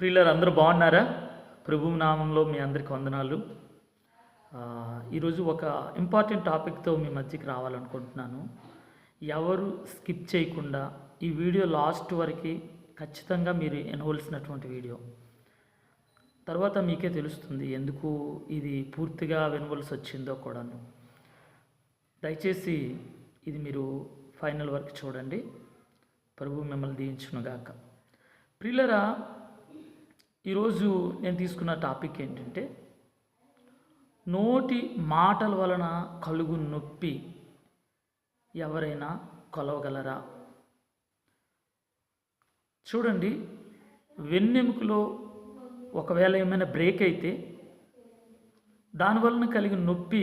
ప్రియులర్ అందరూ బాగున్నారా? ప్రభు నామంలో మీ అందరికి వందనాలు. ఈరోజు ఒక ఇంపార్టెంట్ టాపిక్తో మీ మధ్యకి రావాలనుకుంటున్నాను. ఎవరు స్కిప్ చేయకుండా ఈ వీడియో లాస్ట్ వరకు ఖచ్చితంగా మీరు వినవలసినటువంటి వీడియో. తర్వాత మీకే తెలుస్తుంది ఎందుకు ఇది పూర్తిగా వినవలసి వచ్చిందో కూడాను. దయచేసి ఇది మీరు ఫైనల్ వరకు చూడండి. ప్రభు మిమ్మల్ని దీవించునుగాక. ప్రిలరా ఈరోజు నేను తీసుకున్న టాపిక్ ఏంటంటే నోటి మాటల వలన కలుగు నొప్పి ఎవరైనా కొలవగలరా? చూడండి వెన్నెముకలో ఒకవేళ ఏమైనా బ్రేక్ అయితే దానివలన కలిగిన నొప్పి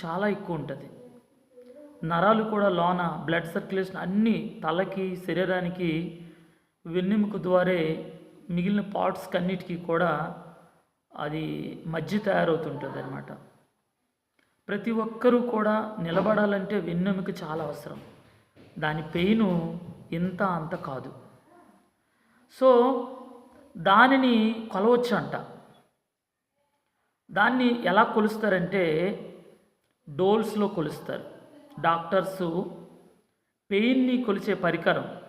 చాలా ఎక్కువ ఉంటుంది. నరాలు కూడా లోన బ్లడ్ సర్క్యులేషన్ అన్నీ తలకి శరీరానికి వెన్నెముక ద్వారే మిగిలిన పార్ట్స్ అన్నిటికీ కూడా అది మధ్య తయారవుతుంటుంది అనమాట ప్రతి ఒక్కరూ కూడా నిలబడాలంటే వెన్నెముక చాలా అవసరం. దాని పెయిన్ ఇంత అంత కాదు. సో దానిని కొలవచ్చు అంట దాన్ని ఎలా కొలుస్తారంటే డోల్స్లో కొలుస్తారు. డాక్టర్సు పెయిన్ని కొలిచే పరికరం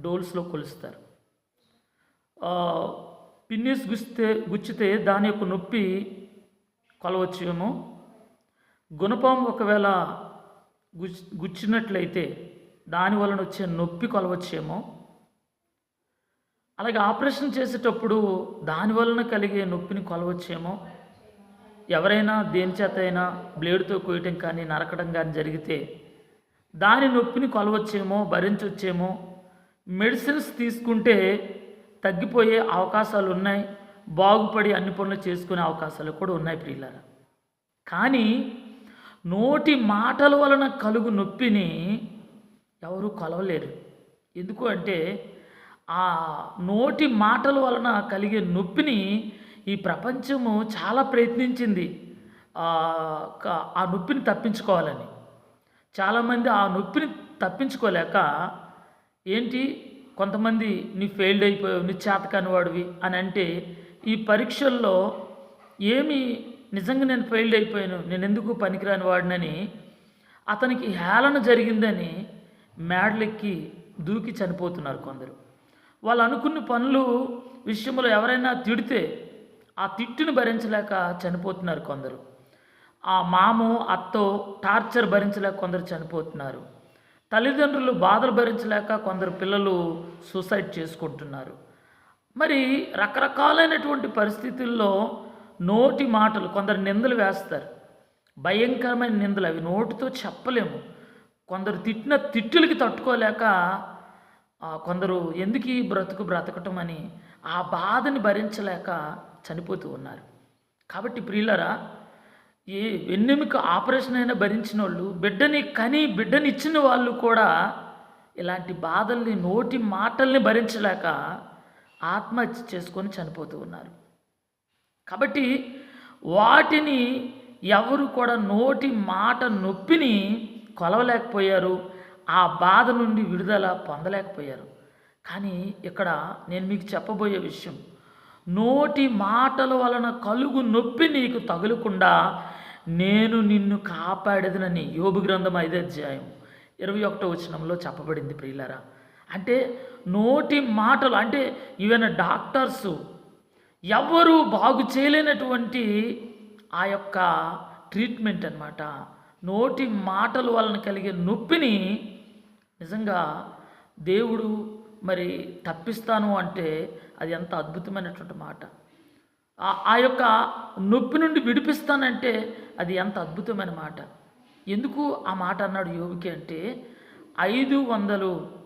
డోల్స్లో కొలుస్తారు. పిన్నిస్ గుచ్చితే గుచ్చితే దాని యొక్క నొప్పి కొలవచ్చేమో. గుణపం ఒకవేళ గుచ్ గుచ్చినట్లయితే దాని వలన వచ్చే నొప్పి కొలవచ్చేమో. అలాగే ఆపరేషన్ చేసేటప్పుడు దాని వలన కలిగే నొప్పిని కొలవచ్చేమో. ఎవరైనా దేని చేత అయినా బ్లేడ్తో కోయటం కానీ నరకడం కానీ జరిగితే దాని నొప్పిని కొలవచ్చేమో భరించవచ్చేమో మెడిసిన్స్ తీసుకుంటే తగ్గిపోయే అవకాశాలు ఉన్నాయి బాగుపడి అన్ని పనులు చేసుకునే అవకాశాలు కూడా ఉన్నాయి ప్రియులారా. కానీ నోటి మాటల వలన కలుగు నొప్పిని ఎవరు కొలవలేరు. ఎందుకు అంటే ఆ నోటి మాటల వలన కలిగే నొప్పిని ఈ ప్రపంచము చాలా ప్రయత్నించింది ఆ, ఆ నొప్పిని తప్పించుకోవాలని. చాలామంది ఆ నొప్పిని తప్పించుకోలేక ఏంటి? కొంతమంది నీ ఫెయిల్డ్ అయిపోయావు నీ చేతకాని వాడివి అని అంటే ఈ పరీక్షల్లో ఏమి నిజంగా నేను ఫెయిల్డ్ అయిపోయాను నేను ఎందుకు పనికిరాని వాడినని అతనికి హేళన జరిగిందని మేడలెక్కి దూకి చనిపోతున్నారు కొందరు. వాళ్ళు అనుకున్న పనులు విషయంలో ఎవరైనా తిడితే ఆ తిట్టును భరించలేక చనిపోతున్నారు కొందరు. ఆ మామో అత్తో టార్చర్ భరించలేక కొందరు చనిపోతున్నారు. తల్లిదండ్రులు బాధలు భరించలేక కొందరు పిల్లలు సూసైడ్ చేసుకుంటున్నారు. మరి రకరకాలైనటువంటి పరిస్థితుల్లో నోటి మాటలు కొందరు నిందలు వేస్తారు. భయంకరమైన నిందలు అవి నోటితో చెప్పలేము. కొందరు తిట్టిన తిట్టులకి తట్టుకోలేక కొందరు ఎందుకు ఈ బ్రతుకు బ్రతకటం అని ఆ బాధని భరించలేక చనిపోతూ ఉన్నారు. కాబట్టి ప్రియులరా ఏ వెన్నెముక ఆపరేషన్ అయినా భరించిన వాళ్ళు బిడ్డని కని బిడ్డనిచ్చిన వాళ్ళు కూడా ఇలాంటి బాధల్ని నోటి మాటల్ని భరించలేక ఆత్మహత్య చేసుకొని చనిపోతూ ఉన్నారు. కాబట్టి వాటిని ఎవరు కూడా నోటి మాట నొప్పిని కొలవలేకపోయారు ఆ బాధ నుండి విడుదల పొందలేకపోయారు. కానీ ఇక్కడ నేను మీకు చెప్పబోయే విషయం నోటి మాటల వలన కలుగు నొప్పి నీకు తగులకుండా నేను నిన్ను కాపాడేదనని యోబు గ్రంథం ఐదో అధ్యాయం ఇరవై ఒకటో వచనంలో చెప్పబడింది ప్రియులరా. అంటే నోటి మాటలు అంటే ఈవెన్ డాక్టర్స్ ఎవరు బాగు చేయలేనటువంటి ఆ యొక్క ట్రీట్మెంట్ అన్నమాట. నోటి మాటల వలన కలిగే నొప్పిని నిజంగా దేవుడు మరి తప్పిస్తాను అంటే అది ఎంత అద్భుతమైనటువంటి మాట. ఆ- యొక్క నొప్పి నుండి విడిపిస్తానంటే అది ఎంత అద్భుతమైన మాట. ఎందుకు ఆ మాట అన్నాడు యోగికి అంటే ఐదు వందలు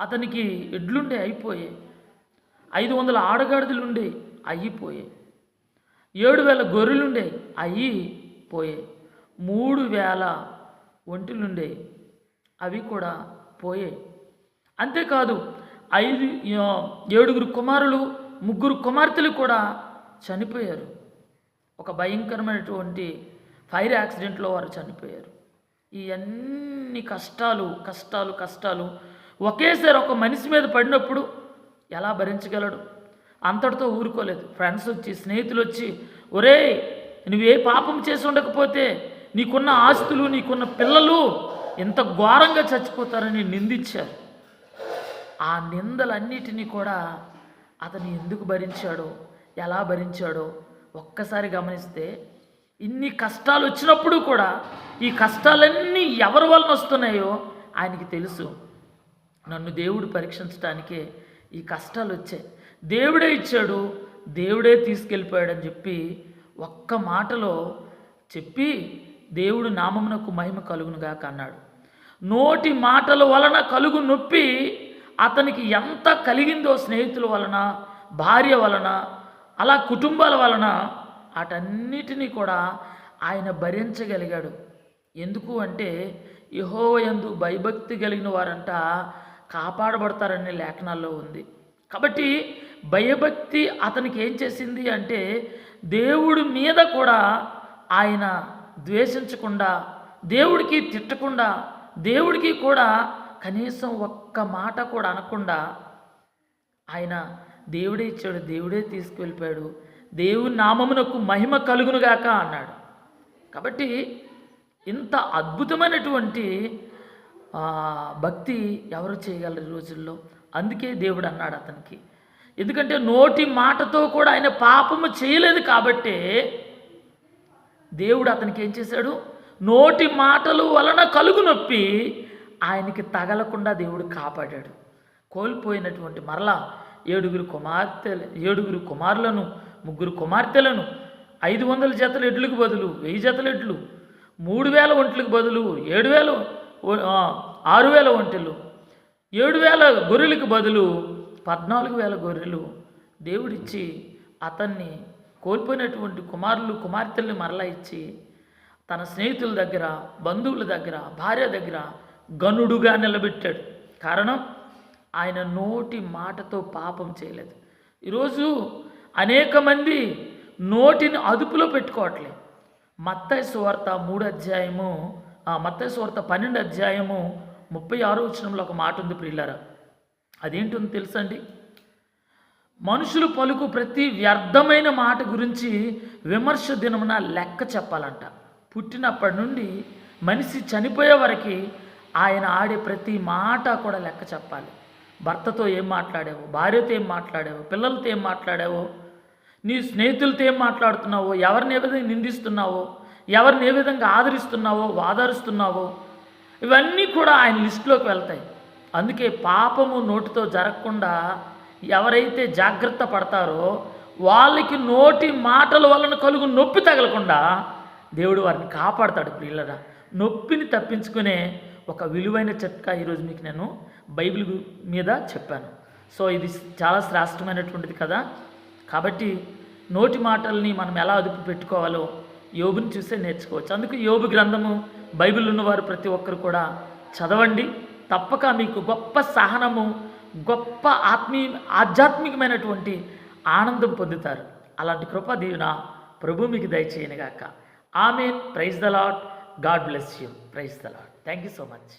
అతనికి ఎడ్లుండే అయిపోయాయి ఐదు వందల ఆడగాడిదలుండే అయిపోయాయి ఏడు వేల గొర్రెలుండే అయ్యి పోయాయి మూడు వేల ఒంటిలుండే అవి కూడా పోయాయి అంతేకాదు ఐదు ఏడుగురు కుమారులు ముగ్గురు కుమార్తెలు కూడా చనిపోయారు. ఒక భయంకరమైనటువంటి ఫైర్ యాక్సిడెంట్లో వారు చనిపోయారు. ఈ అన్ని కష్టాలు కష్టాలు కష్టాలు ఒకేసారి ఒక మనిషి మీద పడినప్పుడు ఎలా భరించగలడు? అంతటితో ఊరుకోలేదు. ఫ్రెండ్స్ వచ్చి స్నేహితులు వచ్చి ఒరే నువ్వే పాపం చేసి ఉండకపోతే నీకున్న ఆస్తులు నీకున్న పిల్లలు ఎంత ఘోరంగా చచ్చిపోతారని నిందించారు. ఆ నిందలన్నిటినీ కూడా అతను ఎందుకు భరించాడో ఎలా భరించాడో ఒక్కసారి గమనిస్తే ఇన్ని కష్టాలు వచ్చినప్పుడు కూడా ఈ కష్టాలన్నీ ఎవరి వలన వస్తున్నాయో ఆయనకి తెలుసు. నన్ను దేవుడు పరీక్షించడానికే ఈ కష్టాలు వచ్చాయి. దేవుడే ఇచ్చాడు దేవుడే తీసుకెళ్ళిపోయాడని చెప్పి ఒక్క మాటలో చెప్పి దేవుడు నామమునకు మహిమ కలుగునుగాక అన్నాడు. నోటి మాటల వలన కలుగు నొప్పి అతనికి ఎంత కలిగిందో స్నేహితుల వలన భార్య వలన అలా కుటుంబాల వలన వాటన్నిటినీ కూడా ఆయన భరించగలిగాడు. ఎందుకు అంటే యహోవయందు భయభక్తి కలిగిన వారంట కాపాడబడతారనే లేఖనాల్లో ఉంది. కాబట్టి భయభక్తి అతనికి ఏం చేసింది అంటే దేవుడి మీద కూడా ఆయన ద్వేషించకుండా దేవుడికి తిట్టకుండా దేవుడికి కూడా కనీసం ఒక్క మాట కూడా అనకుండా ఆయన దేవుడే ఇచ్చాడు దేవుడే తీసుకువెళ్ళిపోయాడు దేవుని నామమునకు మహిమ కలుగునుగాక అన్నాడు. కాబట్టి ఇంత అద్భుతమైనటువంటి భక్తి ఎవరు చేయగలరు ఈ రోజుల్లో? అందుకే దేవుడు అన్నాడు అతనికి. ఎందుకంటే నోటి మాటతో కూడా ఆయన పాపము చేయలేదు కాబట్టే దేవుడు అతనికి ఏం చేశాడు? నోటి మాటలు వలన కలుగు నొప్పి ఆయనకి తగలకుండా దేవుడు కాపాడాడు. కోల్పోయినటువంటి మరలా ఏడుగురు కుమార్తెలు ఏడుగురు కుమారులను ముగ్గురు కుమార్తెలను ఐదు వందల జతల ఎడ్లకు బదులు వెయ్యి జతల ఎడ్లు మూడు వేల ఒంట్లకు బదులు ఏడు వేల ఆరు వేల ఒంటెలు ఏడు వేల గొర్రెలకు బదులు పద్నాలుగు వేల గొర్రెలు దేవుడిచ్చి అతన్ని కోల్పోయినటువంటి కుమారులు కుమార్తెల్ని మరలా ఇచ్చి తన స్నేహితుల దగ్గర బంధువుల దగ్గర భార్య దగ్గర గనుడుగా నిలబెట్టాడు. కారణం ఆయన నోటి మాటతో పాపం చేయలేదు. ఈరోజు అనేక మంది నోటిని అదుపులో పెట్టుకోవట్లేదు మత్తయ్య సువార్త మూడు అధ్యాయము ఆ సువార్త పన్నెండు అధ్యాయము ముప్పై ఆరో వచనంలో ఒక మాట ఉంది ప్రియులారా. అదేంటుందో తెలుసండి? మనుషులు పలుకు ప్రతి వ్యర్థమైన మాట గురించి విమర్శ దినమున లెక్క చెప్పాలంట. పుట్టినప్పటి నుండి మనిషి చనిపోయే వరకు ఆయన ఆడే ప్రతి మాట కూడా లెక్క చెప్పాలి. భర్తతో ఏం మాట్లాడావు? భార్యతో ఏం మాట్లాడావు? పిల్లలతో ఏం మాట్లాడావో? నీ స్నేహితులతో ఏం మాట్లాడుతున్నావో? ఎవరిని ఏ విధంగా నిందిస్తున్నావో? ఎవరిని ఏ విధంగా ఆదరిస్తున్నావో? వాదరిస్తున్నావో? ఇవన్నీ కూడా ఆయన లిస్టులోకి వెళ్తాయి. అందుకే పాపము నోటితో జరగకుండా ఎవరైతే జాగ్రత్త పడతారో వాళ్ళకి నోటి మాటల వలన కలుగు నొప్పి తగలకుండా దేవుడు వారిని కాపాడతాడు ప్రియులరా. నొప్పిని తప్పించుకునే ఒక విలువైన చిట్కా ఈరోజు మీకు నేను బైబిల్ మీద చెప్పాను. సో ఇది చాలా శ్రేష్టమైనటువంటిది కదా. కాబట్టి నోటి మాటల్ని మనం ఎలా అదుపు పెట్టుకోవాలో యోబుని చూసే నేర్చుకోవచ్చు. అందుకు యోబు గ్రంథము బైబిల్ ఉన్నవారు ప్రతి ఒక్కరు కూడా చదవండి. తప్పక మీకు గొప్ప సహనము గొప్ప ఆత్మీయ ఆధ్యాత్మికమైనటువంటి ఆనందం పొందుతారు. అలాంటి కృప దీవెన ప్రభు మీకు దయచేయనుగాక. ఆమె praise the lord God bless you. Praise the lord thank you so much